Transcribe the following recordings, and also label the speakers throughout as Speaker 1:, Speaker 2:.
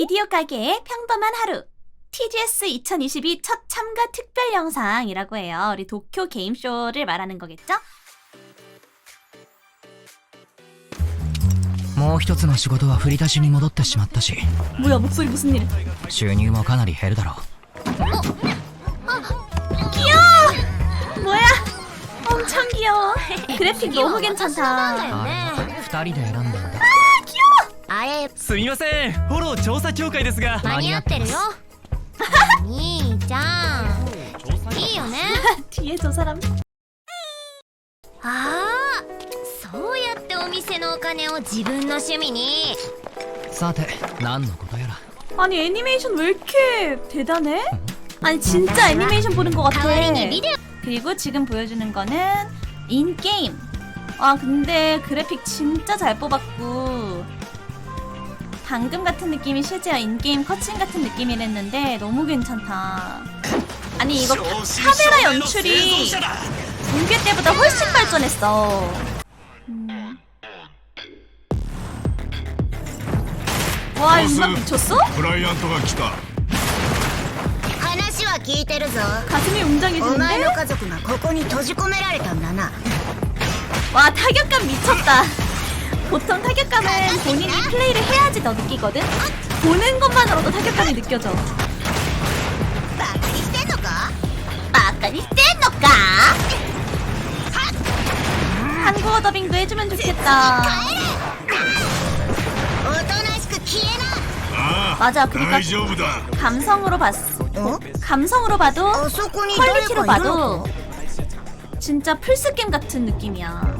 Speaker 1: 비디오 가게의 평범한 하루. TGS 2022 첫 참가 특별 영상이라고 해요. 우리 도쿄 게임쇼를 말하는 거겠죠?
Speaker 2: もう一つの仕事は振り出しに戻ってしまったし
Speaker 1: 뭐야, 목소리 무슨 일?
Speaker 2: 収入もかなり減るだろ
Speaker 1: 뭐야? 엄청 귀여워. 그래픽 너무 괜찮다.
Speaker 2: う二人で選んだんだ
Speaker 3: あれ
Speaker 4: すみませんフォロー調査協会ですが
Speaker 3: 間に合ってるよ兄ちゃんいいよね
Speaker 1: 뒤에 저 사람.
Speaker 3: ああそうやってお店のお金を自分の趣味に
Speaker 2: さて何のことやら
Speaker 1: 아니, 애니메이션 왜 이렇게 대단해? 아니, 진짜 애니메이션 보는 것
Speaker 3: 代わり
Speaker 1: 같아.
Speaker 3: にビデオ
Speaker 1: 그리고 지금 보여주는 거는 인게임. 아, 근데 그래픽 진짜 잘 뽑았고. 방금 같은 느낌이 실제 인게임 커튼 같은 느낌이랬는데 너무 괜찮다. 아니, 이거 카- 카메라 연출이 공개 때보다 훨씬 발전했어. 음. 와, 이 음악 미쳤어?
Speaker 5: クライアントが来た
Speaker 3: 話は聞いてるぞ
Speaker 1: 가슴이
Speaker 3: お前
Speaker 1: 웅장해지는데?
Speaker 3: の家族がここに閉じ込められたんだな
Speaker 1: 와 타격감 미쳤다. 보통 타격감은 본인이 플레이를 해야지 더 느끼거든. 보는 것만으로도 타격감이 느껴져.
Speaker 3: バカにしてんのか
Speaker 1: 막간이 센노까? 한국어 더빙도 해주면 좋겠다.
Speaker 3: おとなしく消えな
Speaker 5: ああ
Speaker 1: 맞아, 그러니까
Speaker 5: 大丈夫だ
Speaker 1: 감성으로 봤어.
Speaker 3: お
Speaker 1: 감성으로 봐도
Speaker 3: あそこに誰
Speaker 1: 퀄리티로
Speaker 3: かいるの
Speaker 1: 봐도 진짜 플스 게임 같은 느낌이야.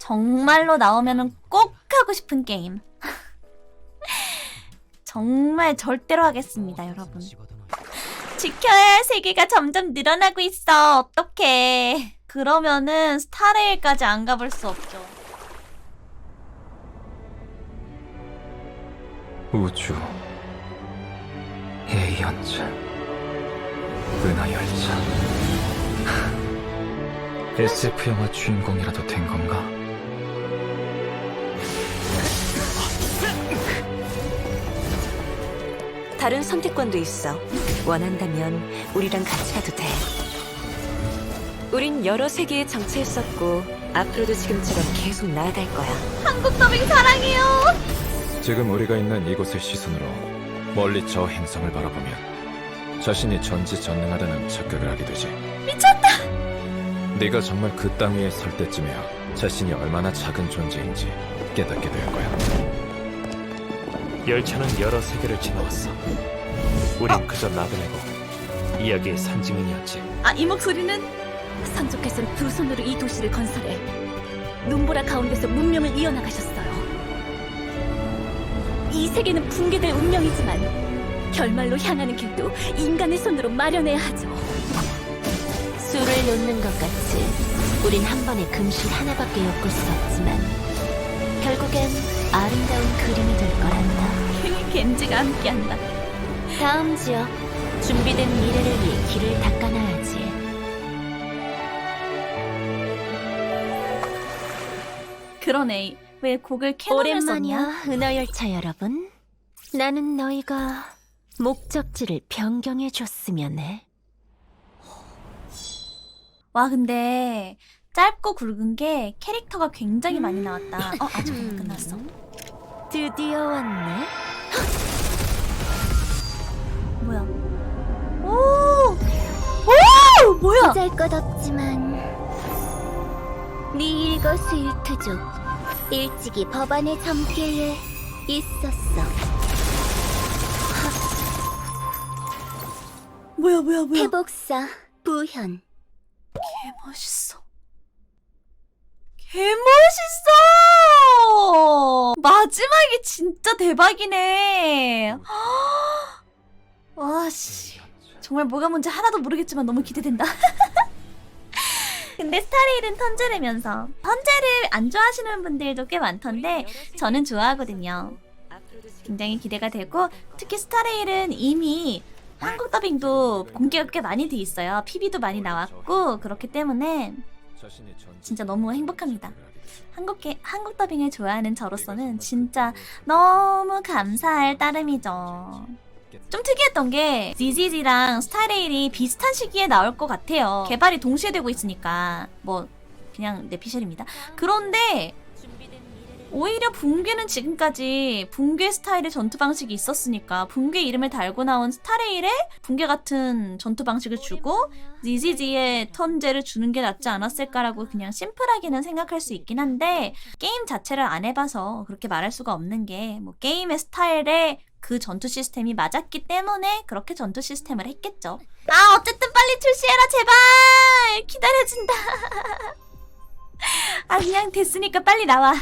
Speaker 1: 정말로 나오면 꼭 하고 싶은 게임. 정말 절대로 하겠습니다, 여러분. 지켜야 할 세계가 점점 늘어나고 있어. 어떡해. 그러면은 스타레일까지 안 가볼 수 없죠.
Speaker 6: 우주 에이언즈 은하열차 SF 영화 주인공이라도 된 건가?
Speaker 7: 다른 선택권도 있어. 원한다면 우리랑 같이 가도 돼. 우린 여러 세계에 정체했었고 앞으로도 지금처럼 계속 나아갈 거야.
Speaker 1: 한국 더빙 사랑해요.
Speaker 6: 지금 우리가 있는 이곳의 시선으로 멀리 저 행성을 바라보면 자신이 전지전능하다는 착각을 하게 되지.
Speaker 1: 미쳤다.
Speaker 6: 네가 정말 그 땅 위에 설 때쯤이야 자신이 얼마나 작은 존재인지 깨닫게 될 거야.
Speaker 8: 열차는 여러 세계를 지나왔어. 우린 그저 나그네고 이야기의 산증인이었지.
Speaker 1: 아, 이 목소리는
Speaker 7: 선조께서는 두 손으로 이 도시를 건설해 눈보라 가운데서 문명을 이어나가셨어요. 이 세계는 붕괴될 운명이지만 결말로 향하는 길도 인간의 손으로 마련해야 하죠. 술을 놓는 것 같이 우린 한 번에 금실 하나밖에 엮을 수 없지만 결국엔 아름다운 그림이 될 거란다.
Speaker 1: 겐지가 함께한다.
Speaker 7: 다음 지역 준비된 미래를 위해 길을 닦아놔야지.
Speaker 1: 그러네. 왜 곡을 썼냐?
Speaker 7: 오랜만이야, 은하 열차 여러분. 나는 너희가 목적지를 변경해 줬으면 해.
Speaker 1: 와 근데 짧고 굵은 게 캐릭터가 굉장히 많이 나왔다. 어 아직 안 끝났어.
Speaker 7: 드디어 왔네.
Speaker 3: 보잘것 없지만 네 일거수일투족 일찍이 법안의 점괘에 있었어
Speaker 1: 뭐야 뭐야 뭐야?
Speaker 3: 회복사 부현
Speaker 1: 개 멋있어. 개 멋있어. 마지막이 진짜 대박이네. 와, 씨. 정말 뭐가 뭔지 하나도 모르겠지만 너무 기대된다. 근데 스타레일은 턴제르면서 턴제를 안 좋아하시는 분들도 꽤 많던데 저는 좋아하거든요. 굉장히 기대가 되고 특히 스타레일은 이미 한국 더빙도 공개가 꽤 많이 돼 있어요. PB도 많이 나왔고 그렇기 때문에 진짜 너무 행복합니다. 한국 게, 한국 더빙을 좋아하는 저로서는 진짜 너무 감사할 따름이죠. 좀 특이했던 게 ZZ랑 스타레일이 비슷한 시기에 나올 것 같아요. 개발이 동시에 되고 있으니까 뭐 그냥 내피셜입니다. 그런데 오히려 붕괴는 지금까지 붕괴 스타일의 전투 방식이 있었으니까 붕괴 이름을 달고 나온 스타레일에 붕괴 같은 전투 방식을 주고 ZZ의 턴제를 주는 게 낫지 않았을까라고 그냥 심플하게는 생각할 수 있긴 한데 게임 자체를 안 해봐서 그렇게 말할 수가 없는 게 뭐 게임의 스타일에 그 전투 시스템이 맞았기 때문에 그렇게 전투 시스템을 했겠죠. 아 어쨌든 빨리 출시해라 제발 기다려진다. 아 그냥 됐으니까 빨리 나와.